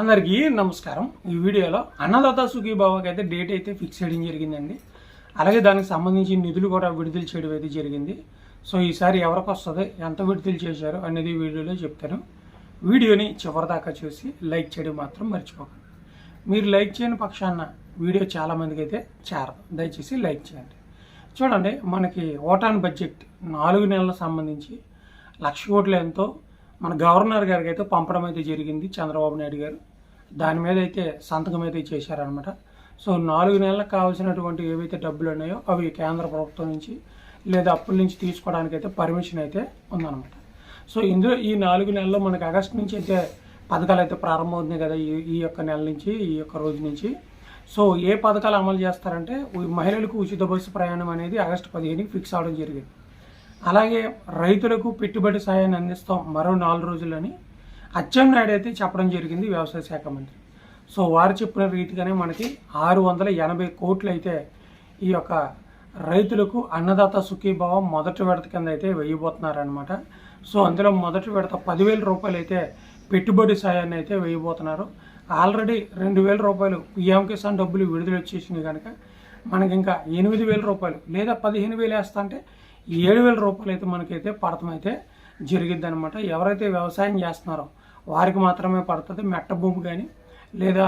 అందరికీ నమస్కారం. ఈ వీడియోలో అన్నదాత సుఖీభావకి అయితే డేట్ అయితే ఫిక్స్ చేయడం జరిగిందండి. అలాగే దానికి సంబంధించి నిధులు కూడా విడుదల చేయడం అయితే జరిగింది. సో ఈసారి ఎవరికి వస్తుంది ఎంత విడుదల చేశారు అనేది వీడియోలో చెప్తాను. వీడియోని చివరిదాకా చూసి లైక్ చేయడం మాత్రం మర్చిపోకండి. మీరు లైక్ చేయని పక్షాన వీడియో చాలామందికి అయితే చేరదు. దయచేసి లైక్ చేయండి. చూడండి మనకి ఓటాన్ బడ్జెట్ నాలుగు నెలలకు సంబంధించి లక్ష కోట్లు ఎంతో మన గవర్నర్ గారికి అయితే పంపడం అయితే జరిగింది చంద్రబాబు నాయుడు గారు. దాని మీద అయితే సంతకం అయితే చేశారనమాట సో నాలుగు నెలలకు కావాల్సినటువంటి ఏవైతే డబ్బులు ఉన్నాయో అవి కేంద్ర ప్రభుత్వం నుంచి లేదా అప్పుల నుంచి తీసుకోవడానికి అయితే పర్మిషన్ అయితే ఉందన్నమాట. సో ఇందులో ఈ నాలుగు నెలల్లో మనకి ఆగస్టు నుంచి అయితే పథకాలు అయితే ప్రారంభమవుతున్నాయి కదా ఈ ఈ యొక్క నెల నుంచి ఈ యొక్క రోజు నుంచి. సో ఏ పథకాలు అమలు చేస్తారంటే మహిళలకు ఉచిత బస్సు ప్రయాణం అనేది ఆగస్టు పదిహేనుకి ఫిక్స్ అవడం జరిగింది. అలాగే రైతులకు పెట్టుబడి సాయాన్ని అందిస్తాం మరో నాలుగు రోజులని. అచ్చెన్నాయుడు అయితే చెప్పడం జరిగింది వ్యవసాయ శాఖ మంత్రి. సో వారు చెప్పిన రీతిగానే మనకి ఆరు వందల ఎనభై కోట్లు అయితే ఈ యొక్క రైతులకు అన్నదాత సుఖీభావం మొదటి విడత కింద అయితే వేయబోతున్నారనమాట సో అందులో మొదటి విడత పదివేల రూపాయలు అయితే పెట్టుబడి సాయాన్ని అయితే వేయబోతున్నారు. ఆల్రెడీ రెండు వేల రూపాయలు పిఎం కిసాన్ డబ్బులు విడుదల వచ్చేసింది కనుక మనకి ఇంకా ఎనిమిది వేల రూపాయలు లేదా పదిహేను వేలు వేస్తా అంటే ఏడు వేల రూపాయలు అయితే మనకైతే పడతమైతే అయితే జరిగిద్ది అనమాట ఎవరైతే వ్యవసాయం చేస్తున్నారో వారికి మాత్రమే పడుతుంది మెట్ట భూమి కానీ లేదా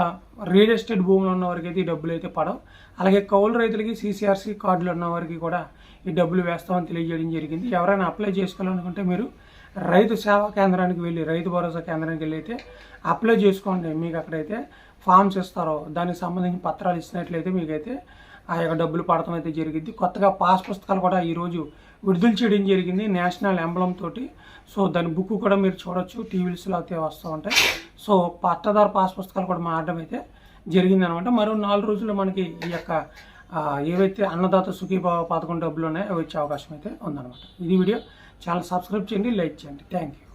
రియల్ ఎస్టేట్ భూములు ఉన్న వారికి అయితే ఈ డబ్బులు అయితే పడవు. అలాగే కౌలు రైతులకి సీసీఆర్సీ కార్డులు ఉన్న వారికి కూడా ఈ డబ్బులు వేస్తామని తెలియజేయడం జరిగింది. ఎవరైనా అప్లై చేసుకోవాలనుకుంటే మీరు రైతు సేవా కేంద్రానికి వెళ్ళి రైతు భరోసా కేంద్రానికి వెళ్ళి అయితే అప్లై చేసుకోండి. మీకు అక్కడైతే ఫామ్స్ ఇస్తారో దానికి సంబంధించిన పత్రాలు ఇచ్చినట్లయితే మీకైతే ఆ యొక్క డబ్బులు పడటం అయితే జరిగింది. కొత్తగా పాస్ పుస్తకాలు కూడా ఈరోజు విడుదల చేయడం జరిగింది నేషనల్ ఎంబలంతో తోటి. సో దాని బుక్ కూడా మీరు చూడొచ్చు టీవీస్లో అయితే వస్తూ ఉంటాయి. సో పట్టదారు పాస్ పుస్తకాలు కూడా మారడం అయితే జరిగింది అనమాట మరో నాలుగు రోజుల్లో మనకి ఈ యొక్క ఏవైతే అన్నదాత సుఖీభావ పథకం డబ్బులు ఉన్నాయో అవి వచ్చే అవకాశం అయితే ఉందన్నమాట ఇది వీడియో. ఛానల్ సబ్స్క్రైబ్ చేయండి లైక్ చేయండి. Thank you.